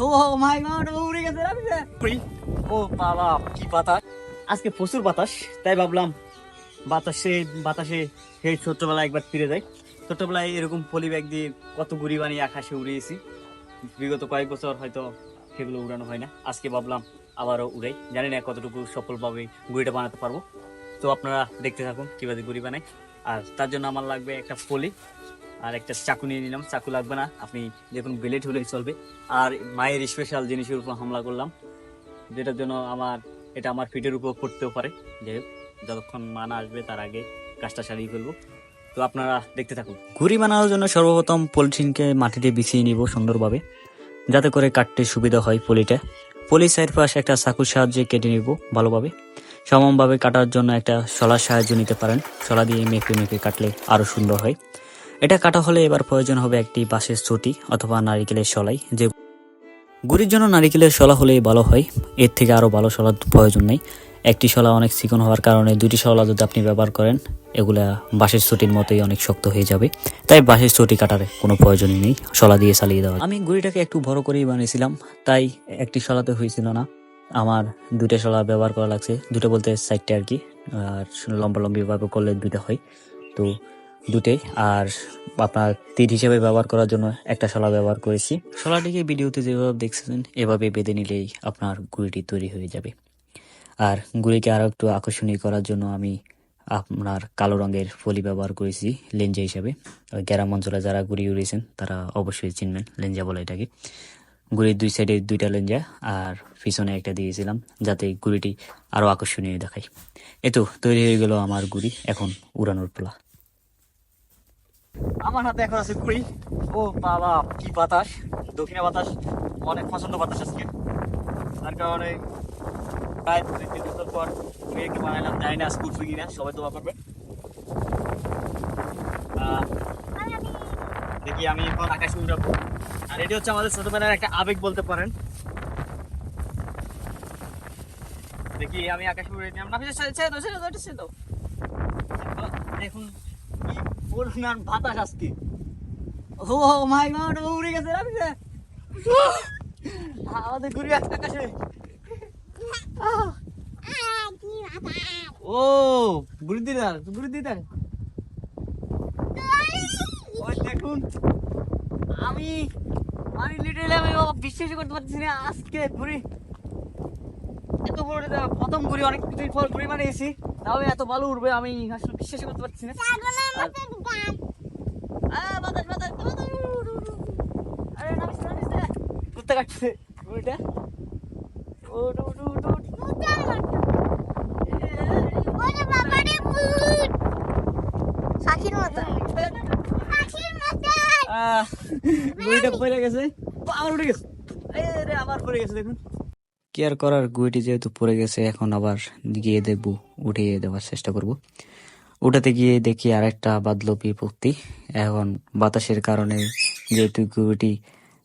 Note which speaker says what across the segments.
Speaker 1: ও মাই god উড়ে গেছে ও বাবা, কি বাতাস? আজকে প্রচুর বাতাস, তাই ভাবলাম বাতাসে বাতাসে সেই ছোট্টবেলায় একবার ফিরে যাই। ছোট্টবেলায় এরকম পলি ব্যাগ দিয়ে কত গুড়ি বানিয়ে আকাশে উড়িয়েছি বিগত কয়েক বছর হয়তো সেগুলো উড়ানো হয় না। আজকে ভাবলাম আবারও উড়াই। জানি না কতটুকু সফলভাবে গুড়িটা বানাতে পারব। তো আপনারা দেখতে থাকুন কীভাবে গুড়ি বানাই। আর তার জন্য আমার লাগবে একটা পলি। আর একটা চাকু নিয়ে নিলাম। চাকু লাগবে না। আপনি দেখুন, ব্লেড হলেই চলবে। আর মায়ের স্পেশাল জিনিসের উপর হামলা করলাম। যেটার জন্য আমার, এটা আমার ফিটের উপর পড়তেও পারে। যে যতক্ষণ মানা আসবে, তার আগে কাজটা সারিয়ে ফেলব। তো আপনারা দেখতে থাকুন। ঘুড়ি বানানোর জন্য সর্বপ্রথম পলিথিনকে মাটিতে বিছিয়ে নিব সুন্দরভাবে। যাতে করে কাটতে সুবিধা হয় পলিটা। পলি সাইড পাশ একটা চাকুর সাহায্যে কেটে নিব ভালোভাবে। সমানভাবে কাটার জন্য একটা শলার সাহায্য নিতে পারেন। শলা দিয়ে মেপে মেপে কাটলে আরও সুন্দর হয়। এটা কাটা হলে এবার প্রয়োজন হবে একটি বাঁশের চটি অথবা নারিকেলের শলাই যে গুড়ির জন্য নারিকেলের শলা হলেই ভালো হয়। এর থেকে আরও ভালো শলার প্রয়োজন নেই। একটি শলা অনেক চিকন হওয়ার কারণে দুটি শলা যদি আপনি ব্যবহার করেন, এগুলা বাঁশের চটির মতোই অনেক শক্ত হয়ে যাবে। তাই বাঁশের চটি কাটার কোনো প্রয়োজনই নেই শলা দিয়ে চালিয়ে দেওয়া আমি গুড়িটাকে একটু বড় করেই বানিয়েছিলাম, তাই একটি শলাতে হয়েছিল না। আমার দুটো শলা ব্যবহার করা লাগছে, দুটো বলতে সাইডটা আর কি, আর লম্বা লম্বিভাবে করলে দুটো হয়। তো দুটোই। আর আপনার তীর হিসেবে ব্যবহার করার জন্য একটা শলা ব্যবহার করেছি। শলাটিকে ভিডিওতে যেভাবে দেখছেন, এভাবে বেঁধে নিলেই আপনার গুড়িটি তৈরি হয়ে যাবে। আর গুড়িকে আরও একটু আকর্ষণীয় করার জন্য আমি আপনার কালো রঙের ফলি ব্যবহার করেছি লেঞ্জা হিসাবে। গ্রাম অঞ্চলে যারা গুড়ি উড়িয়েছেন তারা অবশ্যই চিনবেন লেঞ্জা বলে এটাকে। গুড়ির দুই সাইডে দুইটা লেঞ্জা আর পিছনে একটা দিয়েছিলাম, যাতে গুড়িটি আরও আকর্ষণীয় দেখায়। এতো, তৈরি হয়ে গেল আমার গুড়ি, এখন উড়ানোর পালা। আমার হাতে এখন আছে ঘুড়ি ও বাবা, কি বাতাস। দক্ষিণে বাতাস, অনেক পছন্দ বাতাস আজকে। তার কারণে প্রায় দুই তিন বছর পর মেয়েকে বানাইলাম, জানি না স্কুল সবাই দোয়া করবে। দেখি আমি এখন আকাশে উড়াবো। আর এটি হচ্ছে আমাদের ছোটবেলার একটা আবেগ বলতে পারেন। দেখি আমি আকাশে উড়ে নিলাম। না ছেড়ে দেখুন বাতাস আজকে। ও মাই গড, ও উড়ে গেছে রাখছে আমাদের ঘুরে আছে আকাশে। ও দেখুন, আমি আমি লিটারেলি আমি বাবা বিশ্বাসই করতে পারছি না, আজকে ঘুরি। এত বড় প্রথম ঘুরি, অনেক কিছুদিন ফল ঘুরি বানিয়েছি। তাও এত ভালো উঠবে আমি আসলে বিশ্বাসই করতে পারছি না। আরে। কুত্তা কাটছে ঘুড়িটা উঠ, উঠ, উঠ, উঠ।
Speaker 2: পাখির মতো। পাখির মতো।
Speaker 1: আহ, ঘুড়িটা পড়ে গেছে। আবার উঠে গেছে। এই রে, আবার পড়ে গেছে দেখুন। কেয়ার করার গুইটি যেহেতু পড়ে গেছে এখন আবার গিয়ে দেখব। উঠিয়ে দেওয়ার চেষ্টা করব। উঠাতে গিয়ে দেখি আরেকটা বাদলো বিপত্তি। এখন বাতাসের কারণে যেহেতু গুইটি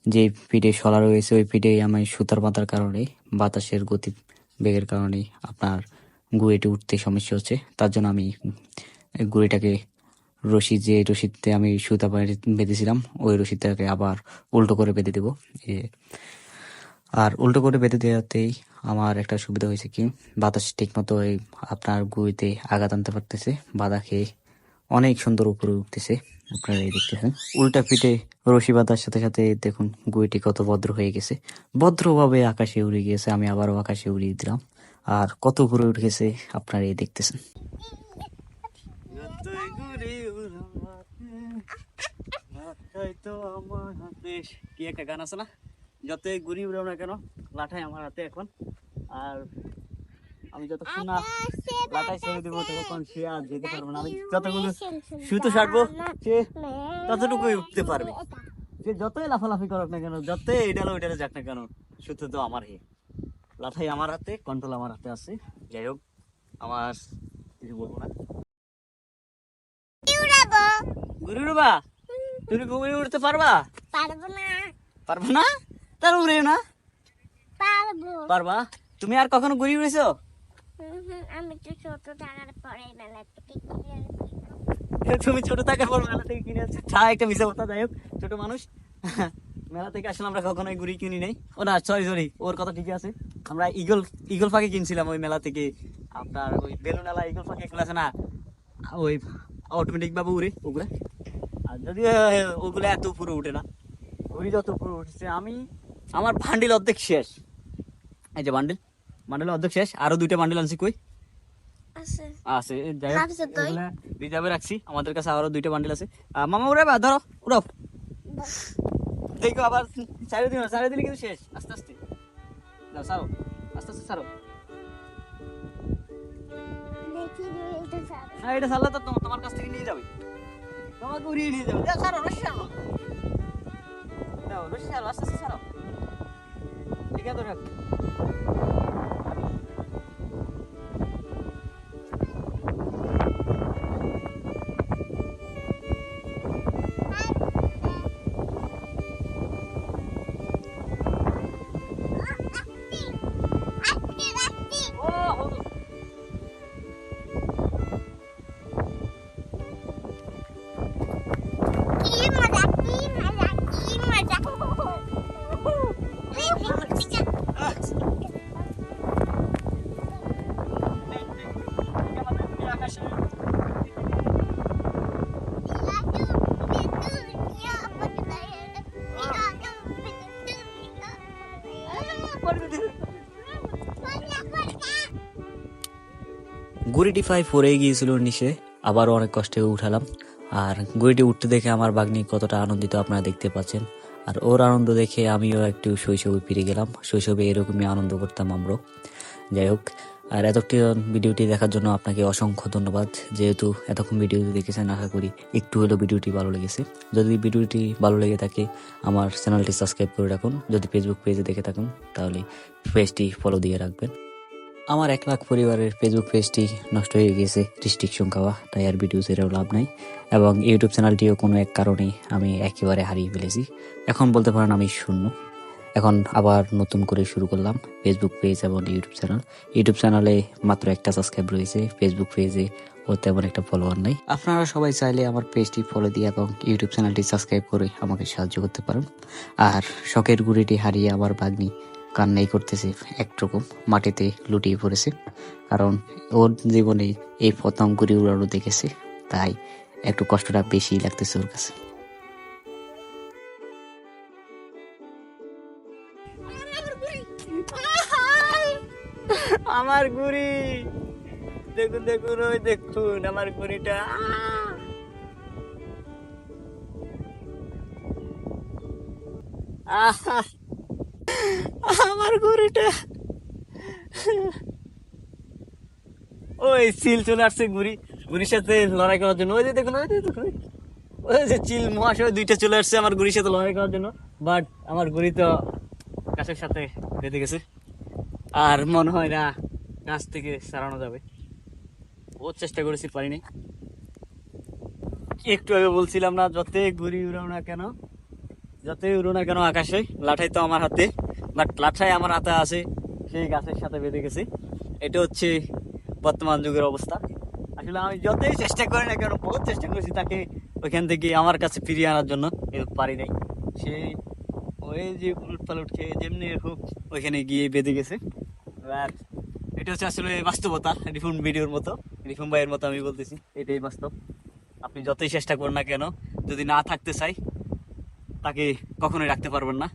Speaker 1: যে পিঠে সলা রয়েছে, ওই পিঠে আমি সুতার বাঁধার কারণে বাতাসের গতি বেগের কারণে আপনার গুইটি উঠতে সমস্যা হচ্ছে। তার জন্য আমি গুড়িটাকে রশি, যে রশিতে আমি সুতা বেঁধেছিলাম, ওই রশিটাকে আবার উল্টো করে বেঁধে দেবো। আর উল্টো করে বেঁধে দেওয়াতেই আমার একটা সুবিধা হয়েছে কি, বাতাস ঠিক মতো ওই আপনার গুঁড়িতে আঘাত আনতে পারতেছে, বাধা খেয়ে অনেক সুন্দর উপরে উঠতেছে, আপনারা এই দেখতেছেন। উল্টা পিঠে রশি বাঁধার সাথে সাথে দেখুন গুড়িটি কত ভদ্র হয়ে গেছে। ভদ্রভাবে আকাশে উড়ে গেছে আমি আবারও আকাশে উড়িয়ে দিলাম, আর কত উপরে উঠে গেছে আপনারা এই দেখতেছেন। কি একটা গান আছে না? যতই ঘুরি উড়াও না কেন লাঠাই আমার হাতে এখন। আর আমি যতক্ষণ না লাঠাই ছেড়ে দেবো ততক্ষণ সে আর যেতে পারব না। আমি যতক্ষণ সুতো ছাড়বো সে ততটুকুই উঠতে পারবে। সে যতই লাফালাফি করুক না কেন যতই এডালো ওইটারে যাক না কেন সুতো তো আমার হে লাঠাই আমার হাতে কন্ট্রোল আমার হাতে আছে। যাই হোক আমার কিছু বলব না। ঘুরে উড়বা তুমি ঘুরে উঠতে পারবা?
Speaker 2: পারব না।
Speaker 1: পারবা না? তার উড়ে না?
Speaker 2: পারব।
Speaker 1: পারবা? তুমি আর কখনো ঘুরে উড়েছো?
Speaker 2: আমি তো ছোট টাকার পরে মেলা থেকে
Speaker 1: তুমি ছোট থাকার পর মেলা থেকে কিনে আনছো তা একটা মিশা কথা যাই হোক ছোট মানুষ। মেলা থেকে আসলে আমরা কখনোই ঘুরি কিনি নাই। ও না সরি সরি ওর কথা ঠিকই আছে। আমরা ইগল ইগল পাখি কিনছিলাম ওই মেলা থেকে। আপনার ওই বেলুনালা ইগল পাখি এগুলো আছে না? ওই অটোমেটিক ভাবে উড়ে ওগুলা। আর যদি ওগুলো এত উপরে উঠে না। ঘুরি যত উপরে উঠছে আমি আমার বান্ডিল অর্ধেক শেষ। এই যে বান্ডিল বান্ডিল অর্ধেক শেষ আরও দুইটা বান্ডিল আনছি কই?
Speaker 2: আছে।
Speaker 1: রিজার্ভে রাখছি আমাদের কাছে আরও দুইটা বান্ডিল আছে। মামা ধরো উড়াও দেখো আবার চারিয়ে দিন চারিয়ে দিলে কিন্তু শেষ আস্তে আস্তে। যাও সারো আস্তে আস্তে সারো
Speaker 2: এটা সারা
Speaker 1: না এটা সারলে তো তোমার- কাছ থেকে নিয়ে যাবে। তোমাকে উড়িয়ে নিয়ে যাবে। সারো আস্তে আস্তে সারো ঠিক আছে
Speaker 3: গুড়িটি প্রায় পড়ে গিয়েছিল নিচে। আবারও অনেক কষ্টে উঠালাম। আর গুড়িটি উঠতে দেখে আমার বাগনি কতটা আনন্দিত আপনারা দেখতে পাচ্ছেন। আর ওর আনন্দ দেখে আমিও একটু শৈশবে ফিরে গেলাম। শৈশবে এরকমই আনন্দ করতাম আমরাও। যাই হোক, আর এতক্ষণ ভিডিওটি দেখার জন্য আপনাকে অসংখ্য ধন্যবাদ। যেহেতু এতক্ষণ ভিডিওটি দেখেছেন, আশা করি একটু হলেও ভিডিওটি ভালো লেগেছে। যদি ভিডিওটি ভালো লেগে থাকে, আমার চ্যানেলটি সাবস্ক্রাইব করে রাখুন। যদি ফেসবুক পেজে দেখে থাকুন, তাহলে পেজটি ফলো দিয়ে রাখবেন। আমার এক লাখ পরিবারের ফেসবুক পেজটি নষ্ট হয়ে গেছে রিস্ট্রিকশন খাওয়া তাই আর ভিডিও ছেড়েও লাভ নাই। এবং ইউটিউব চ্যানেলটিও কোনো এক কারণে আমি একেবারে হারিয়ে ফেলেছি। এখন বলতে পারেন আমি শূন্য। এখন আবার নতুন করে শুরু করলাম ফেসবুক পেজ এবং ইউটিউব চ্যানেল ইউটিউব চ্যানেলে মাত্র একটা সাবস্ক্রাইব রয়েছে ফেসবুক পেজে ও তেমন একটা ফলোয়ার নাই। আপনারা সবাই চাইলে আমার পেজটি ফলো দিয়ে এবং ইউটিউব চ্যানেলটি সাবস্ক্রাইব করে আমাকে সাহায্য করতে পারেন। আর শখের গুড়িটি হারিয়ে আমার বাগনি কান্নাই করতেছে একরকম মাটিতে লুটিয়ে পড়েছে। কারণ ওর জীবনে এই প্রথম গুড়ি উড়ানো দেখেছে, তাই একটু কষ্টটা বেশি লাগতেছে ওর কাছে।
Speaker 1: আমার গুড়ি! দেখুন দেখুন, ওই দেখুন আমার গুড়িটা। আহা! আমার গুড়িটা ওই চিল চলে আসছে গুড়ি গুড়ির সাথে লড়াই করার জন্য। ওই যে দেখুন, ওই যে দেখুন, ওই যে। চিল মহাশয় দুইটা চলে আসছে আমার গুড়ির সাথে লড়াই করার জন্য। বাট আমার গুড়ি তো গাছের সাথে বেঁধে গেছে। আর মনে হয় না গাছ থেকে সারানো যাবে। বহুত চেষ্টা করেছি, পারিনি। একটু আগে বলছিলাম না যতই ঘুরি উড়াও না কেন যতই উড়ো না কেন আকাশে লাঠাই তো আমার হাতে। বাট লাঠাই আমার হাতে আছে। সেই গাছের সাথে বেঁধে গেছে। এটা হচ্ছে বর্তমান যুগের অবস্থা। আসলে আমি যতই চেষ্টা করি না কেন, বহুত চেষ্টা করেছি তাকে ওইখান থেকে আমার কাছে ফিরিয়ে আনার জন্য। পারি নাই। সে ওই যে উলট পালট খেয়ে যেমনি হোক ওইখানে গিয়ে বেঁধে গেছে। আর এটা হচ্ছে আসলে বাস্তবতা, রিফুন ভিডিওর মতো। রিফুন ভাইয়ের মতো আমি বলতেছি, এটাই বাস্তব। আপনি যতই চেষ্টা করুন না কেন, যদি না থাকতে চাই, তাকে কখনোই রাখতে পারবেন না।